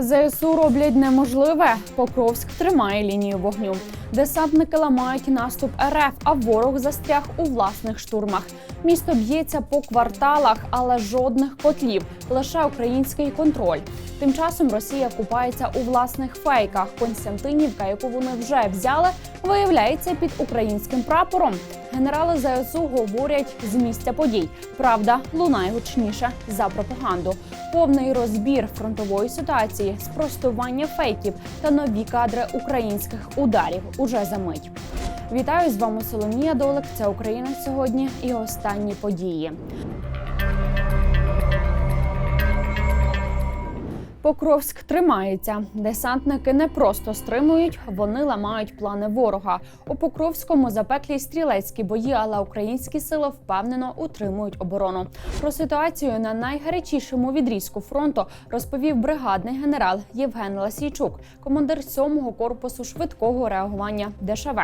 ЗСУ роблять неможливе. Покровськ тримає лінію вогню. Десантники ламають наступ РФ, а ворог застряг у власних штурмах. Місто б'ється по кварталах, але жодних котлів, лише український контроль. Тим часом Росія купається у власних фейках. Константинівка, яку вони вже взяли, виявляється під українським прапором. Генерали ЗСУ говорять з місця подій. Правда лунає гучніше за пропаганду. Повний розбір фронтової ситуації, спростування фейків та нові кадри українських ударів уже за мить. Вітаю з вами Соломія Долик. Це Україна сьогодні і останні події. Покровськ тримається. Десантники не просто стримують, вони ламають плани ворога. У Покровському запеклі стрілецькі бої, але українські сили впевнено утримують оборону. Про ситуацію на найгарячішому відрізку фронту розповів бригадний генерал Євген Ласійчук, командир 7-го корпусу швидкого реагування ДШВ.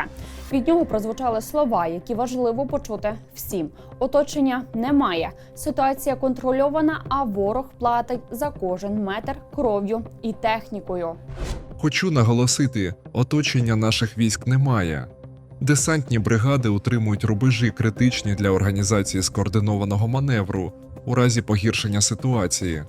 Від нього прозвучали слова, які важливо почути всім. Оточення немає. Ситуація контрольована, а ворог платить за кожен метр кров'ю і технікою. Хочу наголосити, оточення наших військ немає. Десантні бригади утримують рубежі критичні для організації скоординованого маневру у разі погіршення ситуації.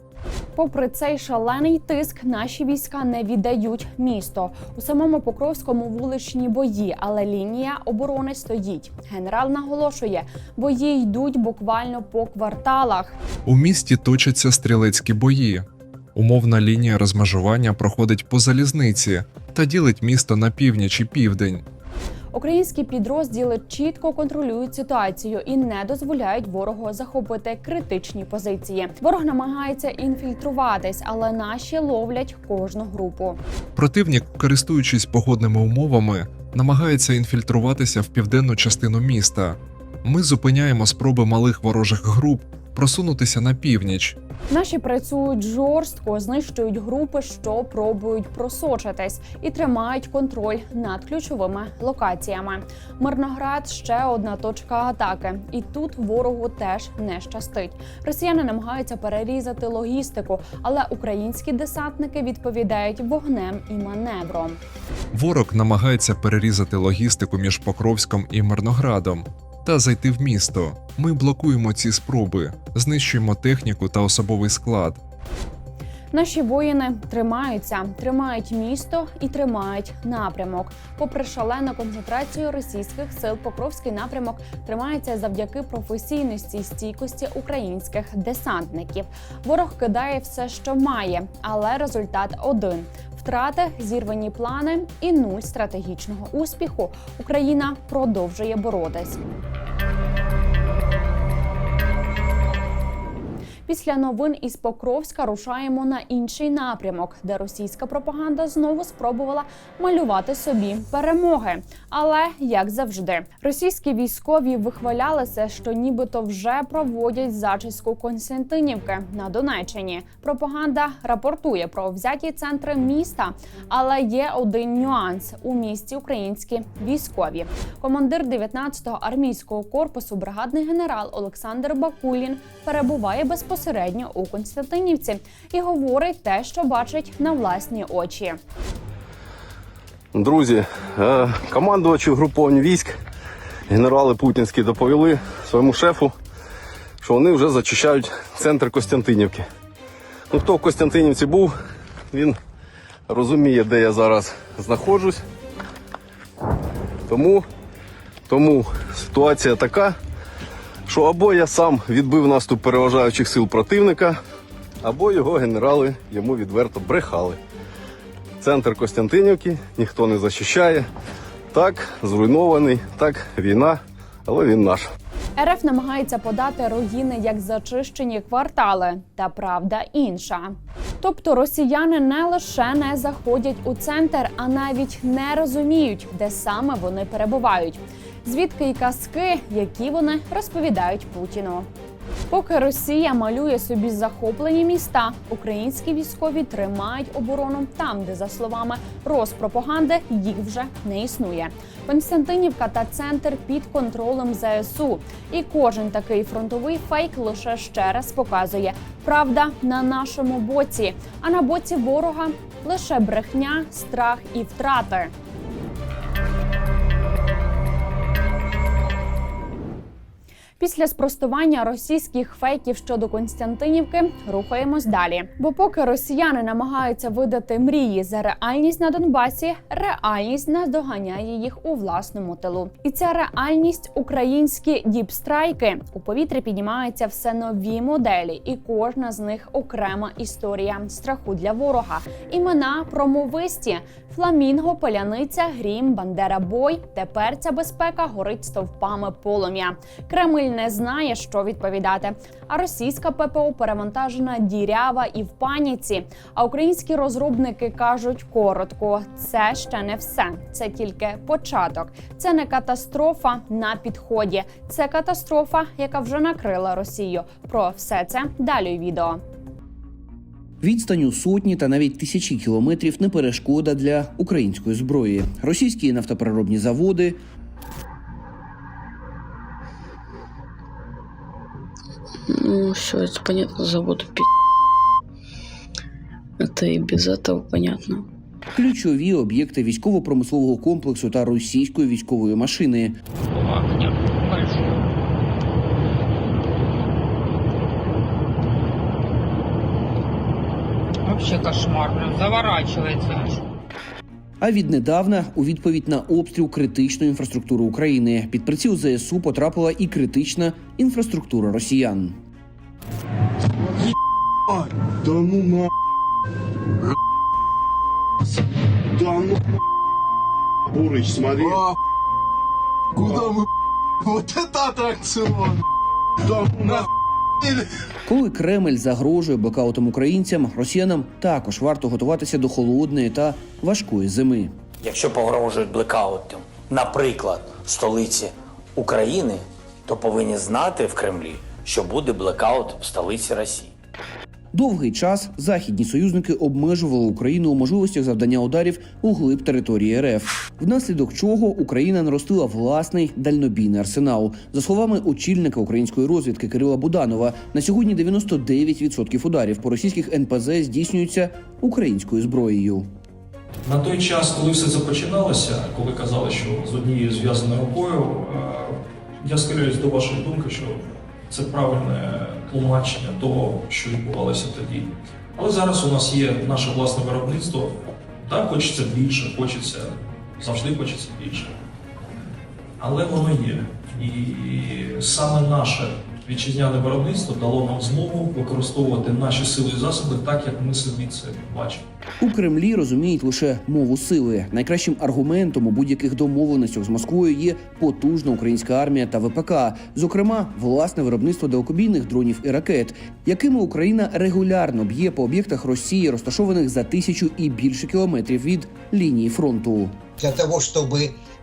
Попри цей шалений тиск, наші війська не віддають місто. У самому Покровському вуличні бої, але лінія оборони стоїть. Генерал наголошує, бої йдуть буквально по кварталах. У місті точаться стрілецькі бої. Умовна лінія розмежування проходить по залізниці та ділить місто на північ і південь. Українські підрозділи чітко контролюють ситуацію і не дозволяють ворогу захопити критичні позиції. Ворог намагається інфільтруватись, але наші ловлять кожну групу. Противник, користуючись погодними умовами, намагається інфільтруватися в південну частину міста. Ми зупиняємо спроби малих ворожих груп просунутися на північ. Наші працюють жорстко, знищують групи, що пробують просочитись, і тримають контроль над ключовими локаціями. Мирноград ще одна точка атаки, і тут ворогу теж не щастить. Росіяни намагаються перерізати логістику, але українські десантники відповідають вогнем і маневром. Ворог намагається перерізати логістику між Покровськом і Мирноградом та зайти в місто. Ми блокуємо ці спроби, знищуємо техніку та особовий склад. Наші воїни тримаються, тримають місто і тримають напрямок. Попри шалену концентрацію російських сил, Покровський напрямок тримається завдяки професійності і стійкості українських десантників. Ворог кидає все, що має, але результат один. Втрати, зірвані плани і нуль стратегічного успіху. Україна продовжує боротись. Thank you. Після новин із Покровська рушаємо на інший напрямок, де російська пропаганда знову спробувала малювати собі перемоги. Але як завжди, російські військові вихвалялися, що нібито вже проводять зачистку Константинівки на Донеччині. Пропаганда рапортує про взяті центри міста, але є один нюанс у місті українські військові. Командир 19-го армійського корпусу, бригадний генерал Олександр Бакулін перебуває безпосередньо у Константинівці і говорить те, що бачить на власні очі. Друзі, е, командувачі угруповань військ, генерали путінські доповіли своєму шефу, що вони вже зачищають центр Костянтинівки. Ну, хто в Костянтинівці був, він розуміє, де я зараз знаходжусь. Тому, тому ситуація така, що або я сам відбив наступ переважаючих сил противника, або його генерали йому відверто брехали. Центр Костянтинівки ніхто не захищає. Так, зруйнований, так, війна, але він наш. РФ намагається подати руїни як зачищені квартали, та правда інша. Тобто росіяни не лише не заходять у центр, а навіть не розуміють, де саме вони перебувають. Звідки й казки, які вони розповідають Путіну. Поки Росія малює собі захоплені міста, українські військові тримають оборону там, де за словами Роспропаганди їх вже не існує. Константинівка та центр під контролем ЗСУ. І кожен такий фронтовий фейк лише ще раз показує правда на нашому боці, а на боці ворога лише брехня, страх і втрати. Після спростування російських фейків щодо Константинівки рухаємось далі. Бо поки росіяни намагаються видати мрії за реальність на Донбасі, реальність наздоганяє їх у власному тилу. І ця реальність українські діпстрайки у повітрі піднімаються все нові моделі, і кожна з них окрема історія страху для ворога. Імена промовисті: Фламінго, Поляниця, Грім, Бандера Бой. Тепер ця безпека горить стовпами полум'я. Кремль не знає, що відповідати. А російська ППО перевантажена дірява і в паніці. А українські розробники кажуть коротко: це ще не все. Це тільки початок. Це не катастрофа на підході. Це катастрофа, яка вже накрила Росію. Про все це далі відео. Відстань у сотні та навіть тисячі кілометрів не перешкода для української зброї. Російські нафтопереробні заводи, Ну, все, это понятно, завод пи***. Это и без этого понятно. ключові об'єкти військово-промислового комплексу та російської військової машини. Вообще кошмар, прям заворачивается аж. А віднедавна, у відповідь на обстріл критичної інфраструктури України, під приціл ЗСУ потрапила і критична інфраструктура росіян. Да ну на... Да ну... Бурыч, смотри. Куда мы... Вот это аттракцион! Да ну на... Коли Кремль загрожує блокаутом українцям, росіянам також варто готуватися до холодної та важкої зими. Якщо погрожують блекаутом, наприклад, столиці України, то повинні знати в Кремлі, що буде блекаут в столиці Росії. Довгий час західні союзники обмежували Україну у можливостях завдання ударів у глиб території РФ, внаслідок чого Україна наростила власний дальнобійний арсенал. За словами очільника української розвідки Кирила Буданова, на сьогодні 99% ударів по російських НПЗ здійснюються українською зброєю. На той час, коли все це починалося, коли казали, що з однією зв'язаною рукою, е, я схиляюсь до вашої думки, що це правильне тлумачення того, що відбувалося тоді. Але зараз у нас є наше власне виробництво. Так, хочеться більше, хочеться, завжди хочеться більше. Але воно є. І саме наше вітчизняне виробництво дало нам змогу використовувати наші сили і засоби так, як ми собі це бачимо. У Кремлі розуміють лише мову сили. Найкращим аргументом у будь-яких домовленостях з Москвою є потужна українська армія та ВПК, зокрема, власне виробництво далекобійних дронів і ракет, якими Україна регулярно б'є по об'єктах Росії, розташованих за тисячу і більше кілометрів від лінії фронту. для того, э,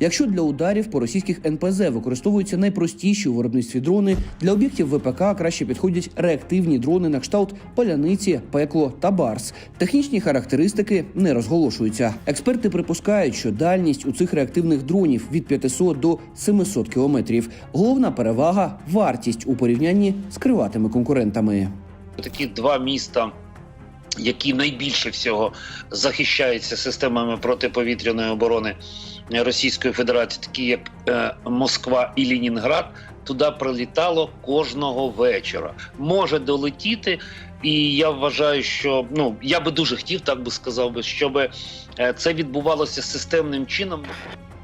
Якщо для ударів по російських НПЗ використовуються найпростіші у виробництві дрони, для об'єктів ВПК краще підходять реактивні дрони на кшталт паляниці, пекло та барс. Технічні характеристики не розголошуються. Експерти припускають, що дальність у цих реактивних дронів від 500 до 700 кілометрів. Головна перевага вартість у порівнянні з криватими конкурентами. такі два міста, які найбільше всього захищаються системами протиповітряної оборони Російської Федерації, такі як е, Москва і Лінінград, туди прилітало кожного вечора. Може долетіти, і я вважаю, що ну я би дуже хотів, так би сказав би, щоб е, це відбувалося системним чином.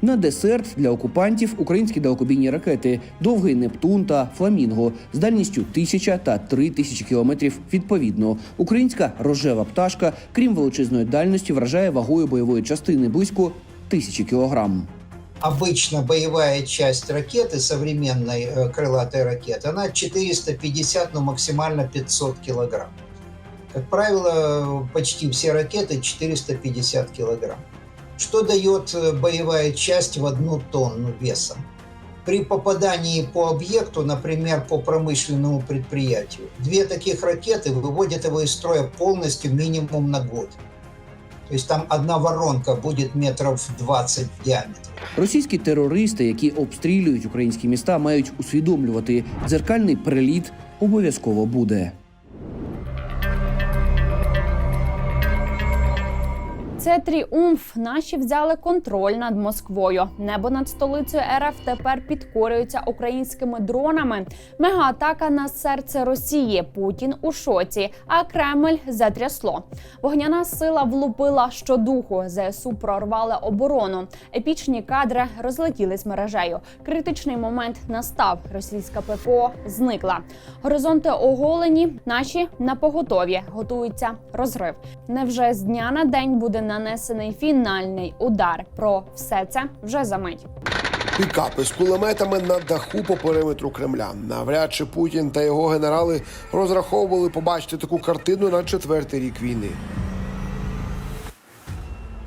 На десерт для окупантів українські далекобійні ракети Довгий Нептун та Фламінго з дальністю 1000 та 3000 кілометрів відповідно. Українська рожева пташка, крім величезної дальності, вражає вагою бойової частини близько тисячі кілограм. Обычно боевая часть ракеты, современной э, крылатой ракеты, она 450, но максимально 500 килограмм. Как правило, почти все ракеты 450 килограмм. Что дает э, боевая часть в одну тонну весом? При попадании по объекту, например, по промышленному предприятию, две таких ракеты выводят его из строя полностью минимум на год. То есть там одна воронка будет метров 20 в диаметре. Російські терористи, які обстрілюють українські міста, мають усвідомлювати, дзеркальний приліт обов'язково буде. Це тріумф. Наші взяли контроль над Москвою. Небо над столицею РФ тепер підкорюється українськими дронами. Мегаатака на серце Росії. Путін у шоці, а Кремль затрясло. Вогняна сила влупила щодуху. ЗСУ прорвали оборону. Епічні кадри розлетілись мережею. Критичний момент настав. Російська ППО зникла. Горизонти оголені. Наші на поготові готується розрив. Невже з дня на день буде нанесений фінальний удар? Про все це вже за мить. Пікапи з кулеметами на даху по периметру Кремля. Навряд чи Путін та його генерали розраховували побачити таку картину на четвертий рік війни.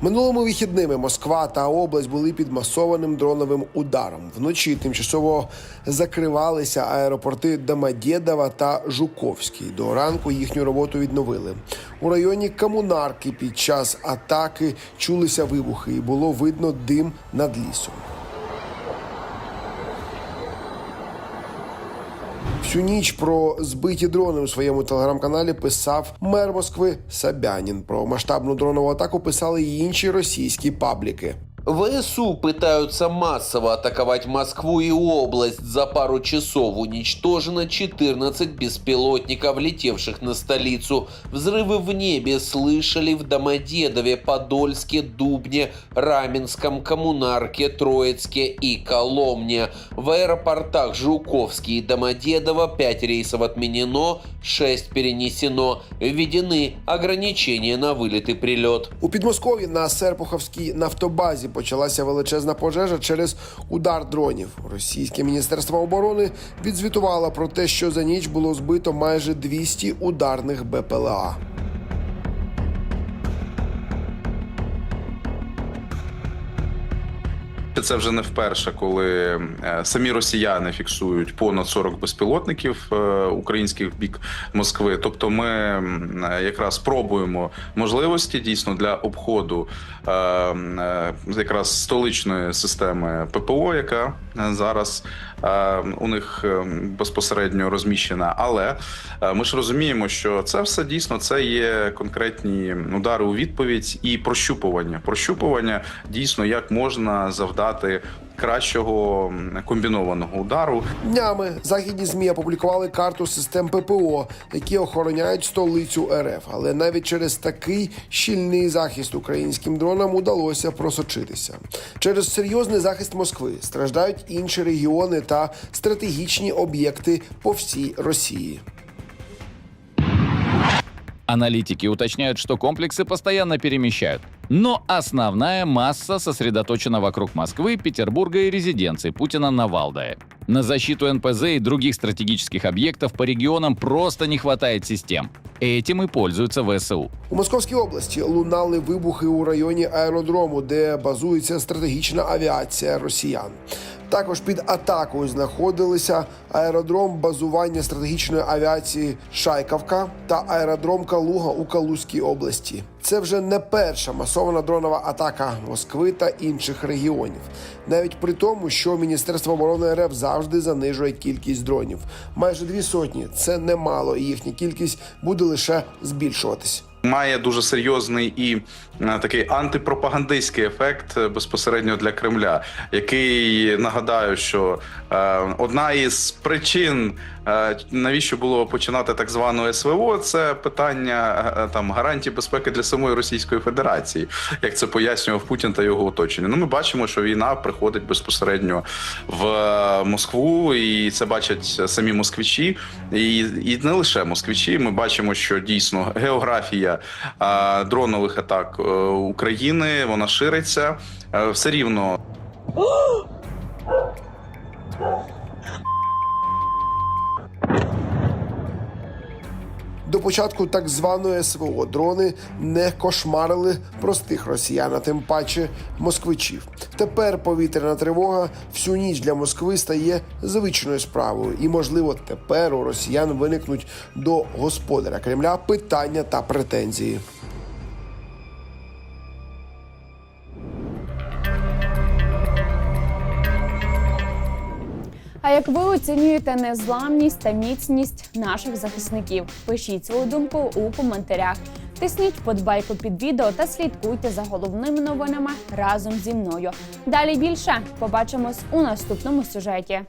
Минулими вихідними Москва та область були під масованим дроновим ударом. Вночі тимчасово закривалися аеропорти Домодєдова та Жуковський. До ранку їхню роботу відновили. У районі Комунарки під час атаки чулися вибухи і було видно дим над лісом. Всю ніч про збиті дрони у своєму телеграм-каналі писав мер Москви Собянін. Про масштабну дронову атаку писали й інші російські пабліки. ВСУ пытаются массово атаковать Москву и область. За пару часов уничтожено 14 беспилотников, летевших на столицу. Взрывы в небе слышали в Домодедове, Подольске, Дубне, Раменском, Коммунарке, Троицке и Коломне. В аэропортах Жуковский и Домодедово 5 рейсов отменено, 6 перенесено. Введены ограничения на вылет и прилет. У Підмосков'ї на Серпуховській нафтобазі почалася величезна пожежа через удар дронів. Російське міністерство оборони відзвітувало про те, що за ніч було збито майже 200 ударних БПЛА. Це вже не вперше, коли е, самі росіяни фіксують понад 40 безпілотників е, українських бік Москви. Тобто, ми е, якраз пробуємо можливості дійсно для обходу якраз столичної системи ППО, яка зараз у них безпосередньо розміщена. Але ми ж розуміємо, що це все дійсно це є конкретні удари у відповідь і прощупування. Прощупування дійсно як можна завдати кращого комбінованого удару. Днями західні змі опублікували карту систем ППО, які охороняють столицю РФ. Але навіть через такий щільний захист українським дронам удалося просочитися. Через серйозний захист Москви страждають інші регіони та стратегічні об'єкти по всій Росії. Аналитики уточняют, что комплексы постоянно перемещают. Но основная масса сосредоточена вокруг Москвы, Петербурга и резиденции Путина на Валдае. На защиту НПЗ и других стратегических объектов по регионам просто не хватает систем. Этим и пользуются ВСУ. У Московській області лунали вибухи у районі аеродрому, де базується стратегічна авіація росіян. Також під атакою знаходилися аеродром базування стратегічної авіації Шайкавка та аеродром Калуга у Калузькій області. Це вже не перша масована дронова атака Москви та інших регіонів, навіть при тому, що Міністерство оборони РФ завжди занижує кількість дронів. Майже дві сотні це немало, і їхня кількість буде лише збільшуватись. Має дуже серйозний і е, такий антипропагандистський ефект е, безпосередньо для Кремля, який нагадаю, що е, одна із причин, навіщо було починати так звану СВО, це питання там гарантій безпеки для самої Російської Федерації, як це пояснював Путін та його оточення. Ну, ми бачимо, що війна приходить безпосередньо в Москву, і це бачать самі москвичі, і, і не лише москвичі. Ми бачимо, що дійсно географія е, дронових атак е, України вона шириться Е, все рівно. До початку так званої СВО дрони не кошмарили простих росіян, а тим паче москвичів. Тепер повітряна тривога всю ніч для Москви стає звичною справою, і можливо тепер у росіян виникнуть до господаря Кремля питання та претензії. А як ви оцінюєте незламність та міцність наших захисників? Пишіть свою думку у коментарях. Тисніть подбайку під відео та слідкуйте за головними новинами разом зі мною. Далі більше побачимось у наступному сюжеті.